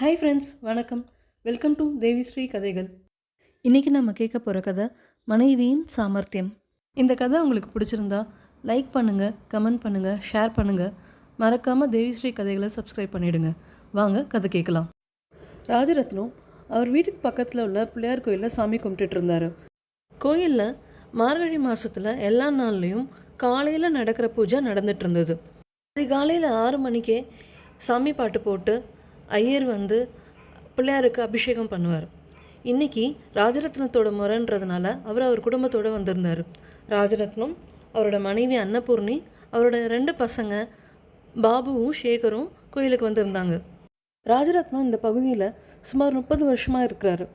Hi friends வணக்கம். Welcome to Devisri கதைகள் இன்றைக்கி நம்ம கேட்க போகிற கதை மனைவியின் சாமர்த்தியம். இந்த கதை உங்களுக்கு பிடிச்சிருந்தா லைக் பண்ணுங்கள் கமெண்ட் பண்ணுங்கள் ஷேர் பண்ணுங்கள் மறக்காமல் தேவிஸ்ரீ கதைகளை சப்ஸ்கிரைப் பண்ணிவிடுங்க வாங்க கதை கேட்கலாம். ராஜரத்னம் அவர் வீட்டுக்கு பக்கத்தில் உள்ள பிள்ளையார் கோயிலில் சாமி கும்பிட்டுட்டு இருந்தார். கோயிலில் மார்கழி மாதத்தில் எல்லா நாள்லேயும் காலையில் நடக்கிற பூஜை நடந்துட்டு இருந்தது. அதிகாலையில் ஆறு மணிக்கே சாமி பாட்டு போட்டு ஐயர் வந்து பிள்ளையாருக்கு அபிஷேகம் பண்ணுவார். இன்னைக்கு ராஜரத்னத்தோட முறைன்றதுனால அவர் அவர் குடும்பத்தோடு வந்திருந்தார். ராஜரத்னம் அவரோட மனைவி அன்னபூர்ணி அவரோட ரெண்டு பசங்க பாபுவும் சேகரும் கோயிலுக்கு வந்திருந்தாங்க. ராஜரத்னம் இந்த பகுதியில் சுமார் முப்பது வருஷமாக இருக்கிறாரு.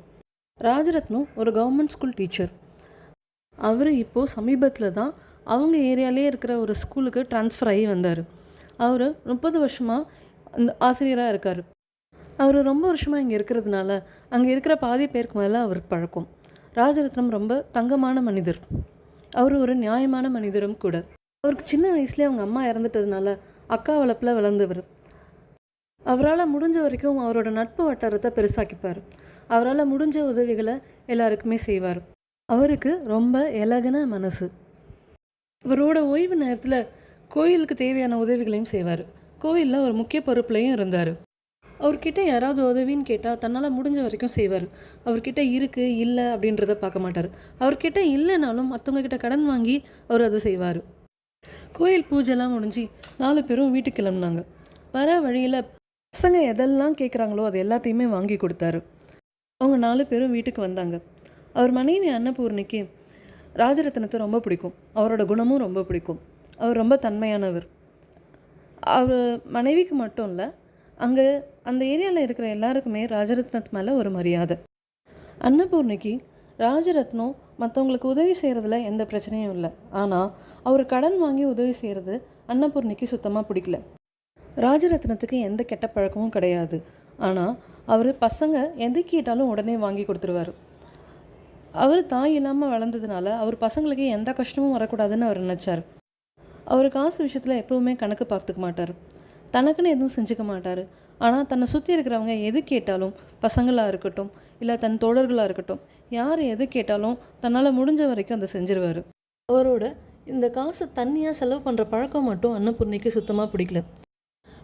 ராஜரத்னம் ஒரு கவர்மெண்ட் ஸ்கூல் டீச்சர் அவர் இப்போது சமீபத்தில் தான் அவங்க ஏரியாலே இருக்கிற ஒரு ஸ்கூலுக்கு ட்ரான்ஸ்ஃபர் ஆகி வந்தார். அவர் முப்பது வருஷமாக அந்த ஆசிரியராக இருக்கார். அவர் ரொம்ப வருஷமாக இங்கே இருக்கிறதுனால அங்கே இருக்கிற பாதி பேருக்கு மேலே அவருக்கு பழக்கம். ராஜரத்னம் ரொம்ப தங்கமான மனிதர். அவர் ஒரு நியாயமான மனிதரும் கூட. அவருக்கு சின்ன வயசுலேயே அவங்க அம்மா இறந்துட்டதுனால அக்கா வளப்பில் வளர்ந்தவர். அவரால் முடிஞ்ச வரைக்கும் அவரோட நட்பு வட்டாரத்தை பெருசாக்கிப்பார். அவரால் முடிஞ்ச உதவிகளை எல்லாருக்குமே செய்வார். அவருக்கு ரொம்ப எலகன மனசு. இவரோட ஓய்வு நேரத்தில் கோயிலுக்கு தேவையான உதவிகளையும் செய்வார். கோயிலில் ஒரு முக்கிய பொறுப்புலையும் இருந்தார். அவர்கிட்ட யாராவது உதவின்னு கேட்டால் தன்னால் முடிஞ்ச வரைக்கும் செய்வார். அவர்கிட்ட இருக்குது இல்லை அப்படின்றத பார்க்க மாட்டார். அவர்கிட்ட இல்லைனாலும் மற்றவங்கக்கிட்ட கடன் வாங்கி அவர் அதை செய்வார். கோயில் பூஜைலாம் முடிஞ்சு நாலு பேரும் வீட்டுக்கு கிளம்புனாங்க. வர வழியில் பசங்க எதெல்லாம் கேட்குறாங்களோ அது எல்லாத்தையுமே வாங்கி கொடுத்தாரு. அவங்க நாலு பேரும் வீட்டுக்கு வந்தாங்க. அவர் மனைவி அன்னபூர்ணிக்கு ராஜரத்னத்தை ரொம்ப பிடிக்கும். அவரோட குணமும் ரொம்ப பிடிக்கும். அவர் ரொம்ப தன்மையானவர். அவர் மனைவிக்கு மட்டும் இல்லை அங்கே அந்த ஏரியாவில் இருக்கிற எல்லாருக்குமே ராஜரத்னத்து மேலே ஒரு மரியாதை. அன்னபூர்ணிக்கு ராஜரத்னம் மற்றவங்களுக்கு உதவி செய்கிறதுல எந்த பிரச்சனையும் இல்லை. ஆனால் அவர் கடன் வாங்கி உதவி செய்கிறது அன்னபூர்ணிக்கு சுத்தமாக பிடிக்கல. ராஜரத்னத்துக்கு எந்த கெட்ட பழக்கமும் கிடையாது. ஆனால் அவர் பசங்க எது கேட்டாலும் உடனே வாங்கி கொடுத்துருவாரு. அவர் தாய் இல்லாமல் வளர்ந்ததுனால அவர் பசங்களுக்கு எந்த கஷ்டமும் வரக்கூடாதுன்னு அவர் நினச்சார். அவர் காசு விஷயத்தில் எப்போவுமே கணக்கு பார்த்துக்க மாட்டார். தனக்குன்னு எதுவும் செஞ்சுக்க மாட்டார். ஆனால் தன்னை சுற்றி இருக்கிறவங்க எது கேட்டாலும் பசங்களாக இருக்கட்டும் இல்லை தன் தோழர்களாக இருக்கட்டும் யார் எது கேட்டாலும் தன்னால் முடிஞ்ச வரைக்கும் அதை செஞ்சிருவார். அவரோட இந்த காசு தண்ணியாக செலவு பண்ணுற பழக்கம் மட்டும் அன்னபூர்ணிக்கு சுத்தமாக பிடிக்கல.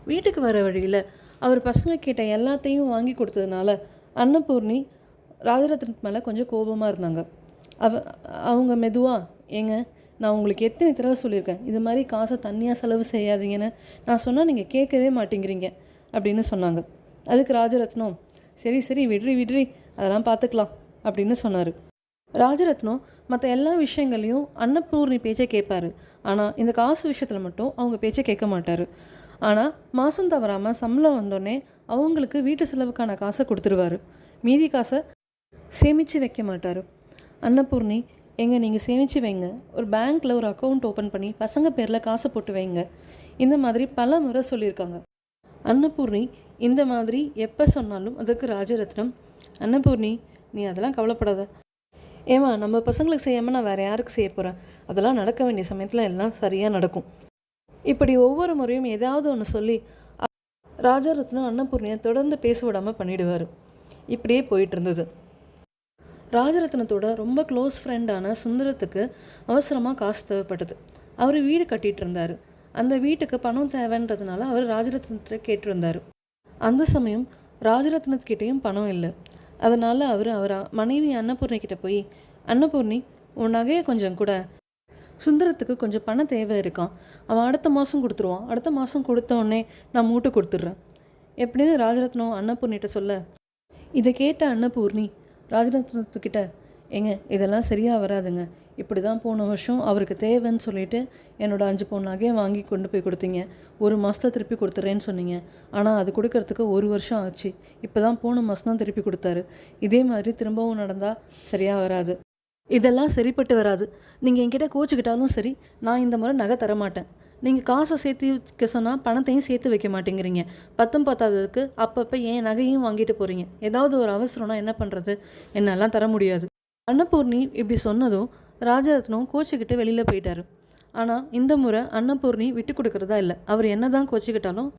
வீட்டுக்கு வர வழியில் அவர் பசங்க கேட்ட எல்லாத்தையும் வாங்கி கொடுத்ததுனால அன்னபூர்ணி ராஜரத்னத்து மேலே கொஞ்சம் கோபமாக இருந்தாங்க. அவ அவங்க மெதுவாக ஏங்க நான் உங்களுக்கு எத்தனை தடவை சொல்லியிருக்கேன்? இது மாதிரி காசை தனியாக செலவு செய்யாதீங்கன்னு. நான் சொன்னால் நீங்கள் கேட்கவே மாட்டேங்கிறீங்க அப்படின்னு சொன்னாங்க. அதுக்கு ராஜரத்னம் சரி சரி விட்ரி விட்ரி அதெல்லாம் பார்த்துக்கலாம் அப்படின்னு சொன்னார். ராஜரத்னம் மற்ற எல்லா விஷயங்களையும் அன்னபூர்ணி பேச்சை கேட்பாரு. ஆனால் இந்த காசு விஷயத்தில் மட்டும் அவங்க பேச்சை கேட்க மாட்டார். ஆனால் மாதம் தவறாமல் சம்பளம் வந்தோடனே அவங்களுக்கு வீட்டு செலவுக்கான காசை கொடுத்துருவாரு. மீதி காசை சேமித்து வைக்க மாட்டார். அன்னபூர்ணி எங்க நீங்கள் சேமித்து வைங்க. ஒரு பேங்க்கில் ஒரு அக்கௌண்ட் ஓப்பன் பண்ணி பசங்க பேரில் காசு போட்டு வைங்க. இந்த மாதிரி பல முறை சொல்லியிருக்காங்க. அன்னபூர்ணி இந்த மாதிரி எப்போ சொன்னாலும் அதுக்கு ராஜரத்னம். அன்னபூர்ணி நீ அதெல்லாம் கவலைப்படாத. ஏமா நம்ம பசங்களுக்கு செய்யாமல் நான் வேறு யாருக்கு செய்ய போகிறேன் அதெல்லாம் நடக்க வேண்டிய சமயத்தில் எல்லாம் சரியாக நடக்கும். இப்படி ஒவ்வொரு முறையும் ஏதாவது ஒன்று சொல்லி ராஜரத்னம் அன்னபூர்ணியை தொடர்ந்து பேச விடாமல் பண்ணிடுவார். இப்படியே போயிட்டு இருந்தது. ராஜரத்னத்தோட ரொம்ப க்ளோஸ் ஃப்ரெண்டான சுந்தரத்துக்கு அவசரமாக காசு தேவைப்பட்டது. அவர் வீடு கட்டிட்டு இருந்தார். அந்த வீட்டுக்கு பணம் தேவைன்றதுனால அவர் ராஜரத்னத்தை கேட்டிருந்தார். அந்த சமயம் ராஜரத்னத்துக்கிட்டேயும் பணம் இல்லை. அதனால் அவர் அவர் மனைவி அன்னபூர்ணிக்கிட்ட போய் அன்னபூர்ணி உன் நகையை கொஞ்சம் கூட. சுந்தரத்துக்கு கொஞ்சம் பணம் தேவை இருக்கான் அவன் அடுத்த மாதம் கொடுத்துருவான். அடுத்த மாதம் கொடுத்த உடனே நான் மூட்டை கொடுத்துட்றேன். எப்படின்னு ராஜரத்னம் அன்னபூர்ணிகிட்ட சொல்ல இதை கேட்ட அன்னபூர்ணி ராஜரத்னத்துக்கிட்ட ஏங்க இதெல்லாம் சரியாக வராதுங்க. இப்படி தான் போன வருஷம் அவருக்கு தேவைன்னு சொல்லிட்டு என்னோடய அஞ்சு பவுன் நகையை வாங்கி கொண்டு போய் கொடுத்தீங்க. ஒரு மாதத்தை திருப்பி கொடுத்துறேன்னு சொன்னீங்க. ஆனால் அது கொடுக்கறதுக்கு ஒரு வருஷம் ஆச்சு. இப்போ தான் போன மாதம் தான் திருப்பி கொடுத்தாரு. இதே மாதிரி திரும்பவும் நடந்தால் சரியாக வராது. இதெல்லாம் சரிப்பட்டு வராது. நீங்கள் என்கிட்ட கோச்சிக்கிட்டாலும் சரி நான் இந்த முறை நகை தர மாட்டேன் நீங்கள் காசை சேர்த்து வைக்க சொன்னால் பணத்தையும் சேர்த்து வைக்க மாட்டேங்கிறீங்க. பத்தும் பத்தாததுக்கு அப்பப்போ என் நகையும் வாங்கிட்டு போகிறீங்க ஏதாவது ஒரு அவசரம்னா என்ன பண்ணுறது என்னெல்லாம் தர முடியாது. அன்னபூர்ணி இப்படி சொன்னதும் ராஜரத்னம் கோச்சிக்கிட்டு வெளியில் போயிட்டாரு. ஆனால் இந்த முறை அன்னபூர்ணி விட்டு கொடுக்கறதா இல்லை. அவர் என்ன தான் கோச்சிக்கிட்டாலும்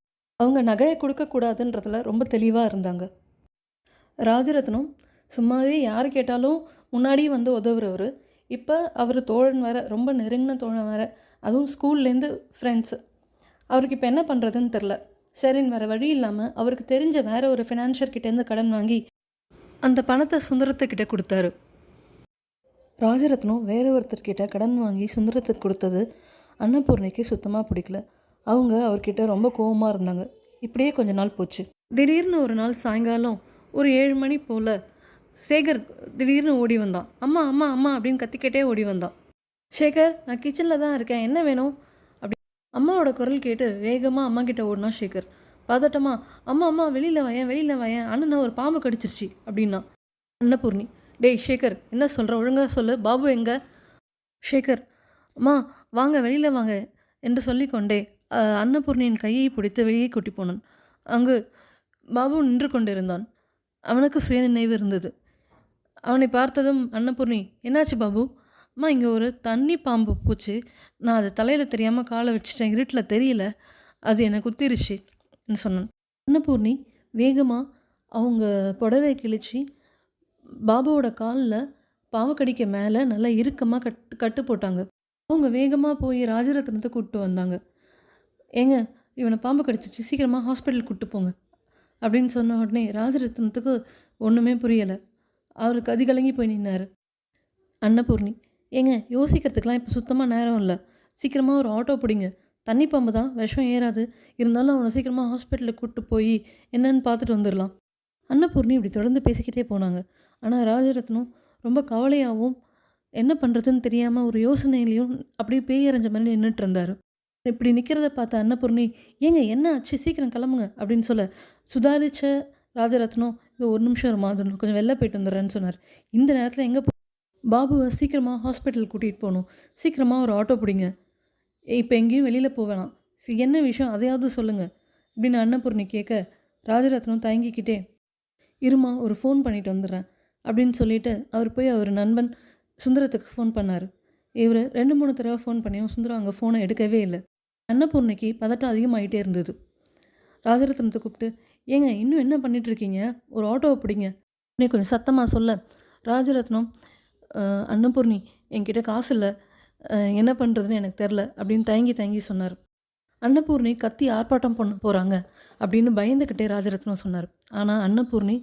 அவங்க நகையை கொடுக்கக்கூடாதுன்றதுல ரொம்ப தெளிவாக இருந்தாங்க. ராஜரத்னம் சும்மாவே யார் கேட்டாலும் முன்னாடி வந்து உதவுறவர். இப்போ அவர் தோழன் வேற ரொம்ப நெருங்கின தோழன் வேற. அதுவும் ஸ்கூல்லேருந்து ஃப்ரெண்ட்ஸு அவருக்கு இப்போ என்ன பண்ணுறதுன்னு தெரில சரின்னு வேறு வழி இல்லாமல் அவருக்கு தெரிஞ்ச வேற ஒரு ஃபினான்ஷியர் கிட்டேருந்து கடன் வாங்கி அந்த பணத்தை சுந்தரத்துக்கிட்ட கொடுத்தாரு. ராஜரத்னம் வேற ஒருத்தர்கிட்ட கடன் வாங்கி சுந்தரத்துக்கு கொடுத்தது அன்னபூர்ணிக்கு சுத்தமாக பிடிக்கல. அவங்க அவர்கிட்ட ரொம்ப கோவமாக இருந்தாங்க. இப்படியே கொஞ்ச நாள் போச்சு. திடீர்னு ஒரு நாள் சாயங்காலம் ஒரு ஏழு மணி போல் சேகர் திடீர்னு ஓடி வந்தான். அம்மா அம்மா அம்மா அப்படின்னு கத்திக்கிட்டே ஓடி வந்தான். சேகர் நான் கிச்சனில் தான் இருக்கேன். என்ன வேணும்? அப்படி அம்மாவோட குரல் கேட்டு வேகமாக அம்மா கிட்ட ஓடினா சேகர் பதட்டமா அம்மா அம்மா வெளியில் வயேன் வெளியில் வயேன் அண்ணனை ஒரு பாம்பு கடிச்சிருச்சு. அப்படின்னா அன்னபூர்ணி டேய் ஷேகர் என்ன சொல்கிற ஒழுங்காக சொல்லு. பாபு எங்கே? ஷேகர் அம்மா வாங்க வெளியில் வாங்க என்று சொல்லிக்கொண்டே அன்னபூர்ணியின் கையை பிடித்து வெளியே கூட்டி போனான். அங்கு பாபு நின்று கொண்டிருந்தான். அவனுக்கு சுய நினைவு இருந்தது. அவனை பார்த்ததும் அன்னபூர்ணி என்னாச்சு பாபு? அம்மா இங்கே ஒரு தண்ணி பாம்பு பூச்சி. நான் அது தலையில் தெரியாமல் காலை வச்சுட்டேன். இருட்டில் தெரியல. அது என்னை குத்திருச்சு சொன்னான். அன்னபூர்ணி வேகமாக அவங்க புடவை கிழிச்சு பாபுவோட காலில் பாவக்கடிக்க மேலே நல்லா இறுக்கமாக கட் கட்டு போட்டாங்க. அவங்க வேகமாக போய் ராஜரத்னத்தை கூப்பிட்டு வந்தாங்க. ஏங்க இவனை பாம்பு கடிச்சிச்சு. சீக்கிரமாக ஹாஸ்பிட்டல் கூப்பிட்டு போங்க அப்படின்னு சொன்ன உடனே ராஜரத்னத்துக்கு ஒன்றுமே புரியலை. அவருக்கு அதிகலங்கி போய் நின்னார். அன்னபூர்ணி ஏங்க யோசிக்கிறதுக்கெலாம் இப்போ சுத்தமாக நேரம் இல்லை. சீக்கிரமாக ஒரு ஆட்டோ பிடிங்க. தண்ணி பாம்பு தான் விஷம் ஏறாது. இருந்தாலும் அவனை சீக்கிரமாக ஹாஸ்பிட்டலுக்கு கூப்பிட்டு போய் என்னன்னு பார்த்துட்டு வந்துடலாம் அன்னபூர்ணி இப்படி தொடர்ந்து பேசிக்கிட்டே போனாங்க. ஆனால் ராஜரத்னம் ரொம்ப கவலையாகவும் என்ன பண்ணுறதுன்னு தெரியாமல் ஒரு யோசனையிலையும் அப்படியே பேய் அரைஞ்ச மாதிரி நின்றுட்டு இருந்தார். இப்படி நிற்கிறத பார்த்த அன்னபூர்ணி ஏங்க என்ன ஆச்சு? சீக்கிரம் கிளம்புங்க அப்படின்னு சொல்ல சுதாரிச்ச ராஜரத்னம் இது ஒரு நிமிஷம் ஒரு மாதிரி கொஞ்சம் வெளில போயிட்டு வந்துடுறேன்னு சொன்னார். இந்த நேரத்தில் எங்கே பாபுவை சீக்கிரமாக ஹாஸ்பிட்டல் கூட்டிகிட்டு போகணும். சீக்கிரமாக ஒரு ஆட்டோ பிடிங்க. இப்போ எங்கேயும் வெளியில் போக வேணாம். சரி என்ன விஷயம்? அதையாவது சொல்லுங்கள் இப்படின்னு அன்னபூர்ணி கேட்க ராஜரத்னம் தயங்கிக்கிட்டே இருமா ஒரு ஃபோன் பண்ணிட்டு வந்துடுறேன் அப்படின்னு சொல்லிட்டு அவர் போய் அவர் நண்பன் சுந்தரத்துக்கு ஃபோன் பண்ணார். இவர் ரெண்டு மூணு தடவை ஃபோன் பண்ணியும் சுந்தரம் அங்கே ஃபோனை எடுக்கவே இல்லை. அன்னபூர்ணிக்கு பதட்டம் அதிகமாகிட்டே இருந்தது. ராஜரத்னத்தை கூப்பிட்டு ஏங்க இன்னும் என்ன பண்ணிகிட்ருக்கீங்க ஒரு ஆட்டோவை பிடிங்க. இன்னும் கொஞ்சம் சத்தமாக சொல்ல. ராஜரத்னம் அன்னபூர்ணி என்கிட்ட காசு இல்லை என்ன பண்ணுறதுன்னு எனக்கு தெரில அப்படின்னு தயங்கி தயங்கி சொன்னார். அன்னபூர்ணி கத்தி ஆர்ப்பாட்டம் பண்ண போகிறாங்க அப்படின்னு பயந்துக்கிட்டே ராஜரத்னம் சொன்னார். ஆனால் அன்னபூர்ணி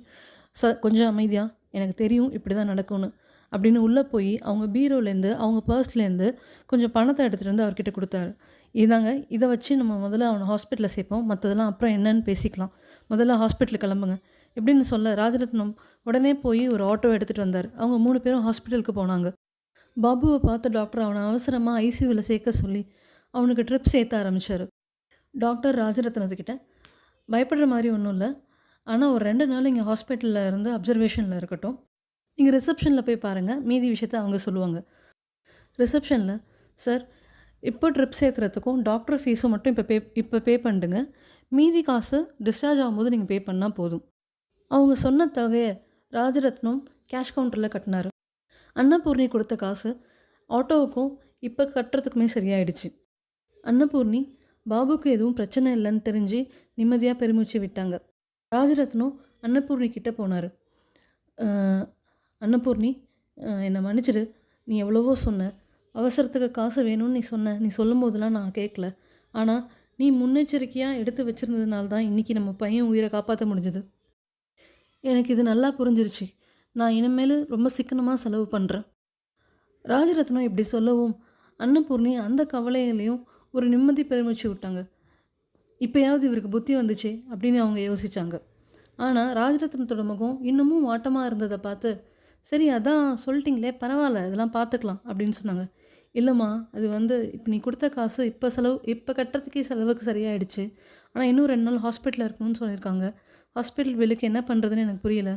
ச கொஞ்சம் அமைதியாக எனக்கு தெரியும் இப்படி தான் நடக்கும்னு அப்படின்னு உள்ளே போய் அவங்க பீரோலேருந்து அவங்க பர்ஸ்லேருந்து கொஞ்சம் பணத்தை எடுத்துகிட்டு வந்து அவர்கிட்ட கொடுத்தாரு. இதாங்க இதை வச்சு நம்ம முதல்ல அவனை ஹாஸ்பிட்டலில் சேர்ப்போம். மற்றதெல்லாம் அப்புறம் என்னன்னு பேசிக்கலாம். முதல்ல ஹாஸ்பிட்டலுக்கு கிளம்புங்க. எப்படின்னு சொல்ல ராஜரத்னம் உடனே போய் ஒரு ஆட்டோ எடுத்துகிட்டு வந்தார். அவங்க மூணு பேரும் ஹாஸ்பிட்டலுக்கு போனாங்க. பாபுவை பார்த்த டாக்டர் அவனை அவசரமாக ஐசியூவில் சேர்க்க சொல்லி அவனுக்கு ட்ரிப் சேர்த்த ஆரம்பித்தார் டாக்டர் ராஜரத்னத்துக்கிட்ட பயப்படுற மாதிரி ஒன்றும் இல்லை. ஆனால் ஒரு ரெண்டு நாள் இங்கே ஹாஸ்பிட்டலில் இருந்து அப்சர்வேஷனில் இருக்கட்டும். இங்கே ரிசப்ஷனில் போய் பாருங்கள் மீதி விஷயத்த அவங்க சொல்லுவாங்க. ரிசப்ஷனில் சார் இப்போ ட்ரிப் சேர்த்துறதுக்கும் டாக்டர் ஃபீஸும் மட்டும் இப்போ பே இப்போ பே பண்ணிடுங்க. மீதி காசு டிஸ்சார்ஜ் ஆகும்போது நீங்கள் பே பண்ணால் போதும். அவங்க சொன்ன தொகையை ராஜரத்னம் கேஷ் கவுண்டரில் கட்டினார். அன்னபூர்ணி கொடுத்த காசு ஆட்டோவுக்கும் இப்போ கட்டுறதுக்குமே சரியாயிடுச்சு. அன்னபூர்ணி பாபுக்கு எதுவும் பிரச்சனை இல்லைன்னு தெரிஞ்சு நிம்மதியாக பெருமூச்சு விட்டாங்க. ராஜரத்னம் அன்னபூர்ணி கிட்டே போனார். அன்னபூர்ணி என்னை மன்னிச்சிடு. நீ எவ்வளவோ சொன்ன. அவசரத்துக்கு காசு வேணும்னு நீ சொன்ன. நீ சொல்லும் போதெல்லாம் நான் கேட்கல. ஆனால் நீ முன்னெச்சரிக்கையாக எடுத்து வச்சுருந்ததுனால தான் இன்றைக்கி நம்ம பையன் உயிரை காப்பாற்ற முடிஞ்சது. எனக்கு இது நல்லா புரிஞ்சிருச்சு. நான் இனிமேல் ரொம்ப சிக்கனமாக செலவு பண்ணுறேன் ராஜரத்னம் இப்படி சொல்லவும் அன்னபூர்ணி அந்த கவலையிலையும் ஒரு நிம்மதி பெருமிச்சு விட்டாங்க. இப்போயாவது இவருக்கு புத்தி வந்துச்சே அப்படின்னு அவங்க யோசிச்சாங்க. ஆனால் ராஜரத்னத்தோட முகம் இன்னமும் வாட்டமாக இருந்ததை பார்த்து சரி அதான் சொல்லிட்டீங்களே பரவாயில்ல இதெல்லாம் பார்த்துக்கலாம் அப்படின்னு சொன்னாங்க. இல்லைம்மா அது வந்து இப்போ நீ கொடுத்த காசு இப்போ செலவு இப்போ கட்டுறதுக்கே செலவுக்கு சரியாயிடுச்சு. ஆனால் இன்னும் ரெண்டு நாள் ஹாஸ்பிட்டலில் இருக்கணும்னு சொல்லியிருக்காங்க. ஹாஸ்பிட்டல் பில்லுக்கு என்ன பண்ணுறதுன்னு எனக்கு புரியல.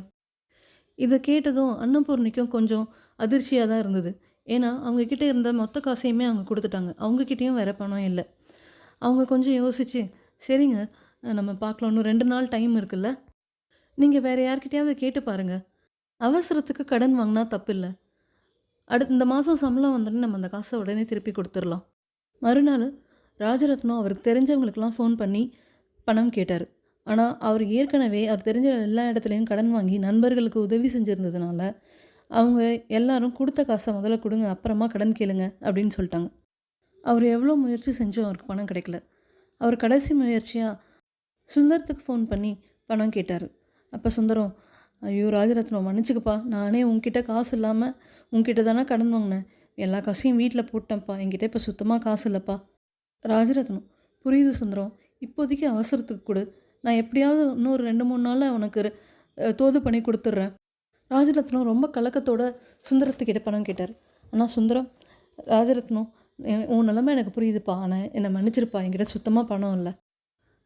இதை கேட்டதும் அன்னபூர்ணிக்கும் கொஞ்சம் அதிர்ச்சியாக தான் இருந்தது. ஏன்னா அவங்கக்கிட்ட இருந்த மொத்த காசையுமே அவங்க கொடுத்துட்டாங்க. அவங்கக்கிட்டேயும் வேறு பணம் இல்லை. அவங்க கொஞ்சம் யோசிச்சு சரிங்க நம்ம பார்க்கலாம். இன்னும் ரெண்டு நாள் டைம் இருக்குல்ல? நீங்கள் வேறு யார்கிட்டயாவது கேட்டு பாருங்கள் அவசரத்துக்கு கடன் வாங்கினா தப்பு இல்லை அடுத்த இந்த மாதம் சம்பளம் வந்தோடனே நம்ம அந்த காசை உடனே திருப்பி கொடுத்துடலாம். மறுநாள் ராஜரத்னம் அவருக்கு தெரிஞ்சவங்களுக்கெல்லாம் ஃபோன் பண்ணி பணம் கேட்டார். ஆனால் அவர் ஏற்கனவே அவர் தெரிஞ்ச எல்லா இடத்துலையும் கடன் வாங்கி நண்பர்களுக்கு உதவி செஞ்சுருந்ததுனால அவங்க எல்லாரும் கொடுத்த காசை முதல்ல கொடுங்க அப்புறமா கடன் கேளுங்க அப்படின்னு சொல்லிட்டாங்க. அவர் எவ்வளோ முயற்சி செஞ்சும் அவருக்கு பணம் கிடைக்கல. அவர் கடைசி முயற்சியாக சுந்தரத்துக்கு ஃபோன் பண்ணி பணம் கேட்டார். அப்போ சுந்தரம் ஐயோ ராஜரத்னம் மன்னிச்சுக்கப்பா. நானே உங்ககிட்ட காசு இல்லாமல் உங்ககிட்ட தானே கடன் வாங்கினேன். எல்லா காசையும் வீட்டில் போட்டேன்ப்பா. என்கிட்ட இப்போ சுத்தமாக காசு இல்லைப்பா. ராஜரத்னம் புரியுது சுந்தரம். இப்போதைக்கு அவசரத்துக்கு கொடு. நான் எப்படியாவது இன்னொரு ரெண்டு மூணு நாளில் உனக்கு தோது பண்ணி கொடுத்துட்றேன். ராஜரத்னம் ரொம்ப கலக்கத்தோட சுந்தரத்துக்கிட்ட பணம் கேட்டார். ஆனால் சுந்தரம் ராஜரத்னம் உன் நிலமை எனக்கு புரியுதுப்பா. ஆனால் என்னை மன்னிச்சிருப்பா. என்கிட்ட சுத்தமாக பணம் இல்லை.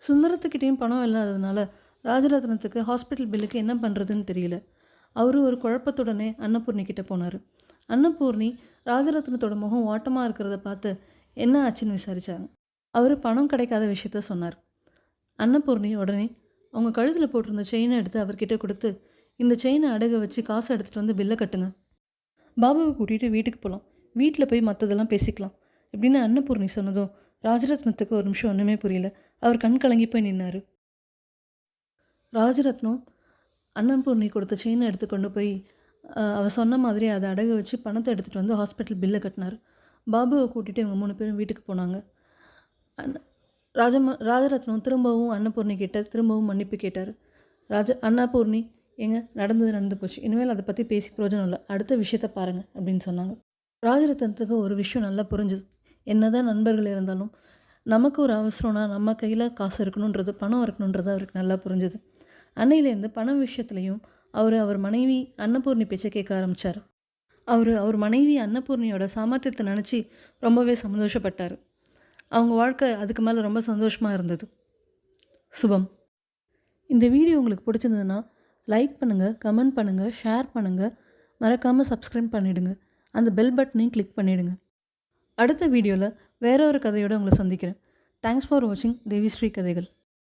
சுந்தரத்துக்கிட்டேயும் பணம் இல்லாததுனால ராஜரத்னத்துக்கு ஹாஸ்பிட்டல் பில்லுக்கு என்ன பண்ணுறதுன்னு தெரியல. அவரு ஒரு குழப்பத்துடனே அன்னபூர்ணி கிட்டே போனார். அன்னபூர்ணி ராஜரத்னத்தோட முகம் ஓட்டமாக இருக்கிறத பார்த்து என்ன ஆச்சுன்னு விசாரித்தாங்க அவர் பணம் கிடைக்காத விஷயத்த சொன்னார். அன்னபூர்ணி உடனே அவங்க கழுத்தில் போட்டிருந்த செயினை எடுத்து அவர்கிட்ட கொடுத்து இந்த செயினை அடகு வச்சு காசை எடுத்துகிட்டு வந்து பில்லை கட்டுங்க. பாபுவை கூட்டிகிட்டு வீட்டுக்கு போகலாம் வீட்டில் போய் மற்றதெல்லாம் பேசிக்கலாம். இப்படின்னு அன்னபூர்ணி சொன்னதும் ராஜரத்னத்துக்கு ஒரு நிமிஷம் ஒன்றுமே புரியல. அவர் கண் கலங்கி போய் நின்னார். ராஜரத்னம் அன்னபூர்ணி கொடுத்த செயினை எடுத்து கொண்டு போய் அவர் சொன்ன மாதிரி அதை அடகு வச்சு பணத்தை எடுத்துகிட்டு வந்து ஹாஸ்பிட்டல் பில்லை கட்டினார். பாபுவை கூட்டிகிட்டு இவங்க மூணு பேரும் வீட்டுக்கு போனாங்க. அன்ன ராஜம ராஜரத்னம் திரும்பவும் அன்னபூர்ணி கிட்ட திரும்பவும் மன்னிப்பு கேட்டார். ராஜ அன்னபூர்ணி ஏங்க நடந்தது நடந்து போச்சு. இனிமேல் அதை பற்றி பேசி பிரயோஜனம் இல்லை. அடுத்த விஷயத்த பாருங்கள் அப்படின்னு சொன்னாங்க. ராஜரத்னத்துக்கு ஒரு விஷயம் நல்லா புரிஞ்சுது. என்னதான் நண்பர்கள் இருந்தாலும் நமக்கு ஒரு அவசரம்னா நம்ம கையில் காசு இருக்கணுன்றது பணம் இருக்கணுன்றது அவருக்கு நல்லா புரிஞ்சுது. அன்னையிலேருந்து பணம் விஷயத்துலையும் அவர் அவர் மனைவி அன்னபூர்ணி பேச்சை கேட்க ஆரம்பித்தார் அவர் அவர் மனைவி அன்னபூர்ணியோட சாமர்த்தியத்தை நினச்சி ரொம்பவே சந்தோஷப்பட்டார். அவங்க வாழ்க்கை அதுக்கு மேலே ரொம்ப சந்தோஷமாக இருந்தது. சுபம். இந்த வீடியோ உங்களுக்கு பிடிச்சிருந்ததுன்னா லைக் பண்ணுங்கள் கமெண்ட் பண்ணுங்கள் ஷேர் பண்ணுங்கள் மறக்காமல் சப்ஸ்கிரைப் பண்ணிவிடுங்க அந்த பெல் பட்டனையும் கிளிக் பண்ணிவிடுங்க அடுத்த வீடியோவில் வேற ஒரு கதையோடு உங்களை சந்திக்கிறேன். தேங்க்ஸ் ஃபார் வாட்சிங் தேவி ஸ்ரீ கதைகள்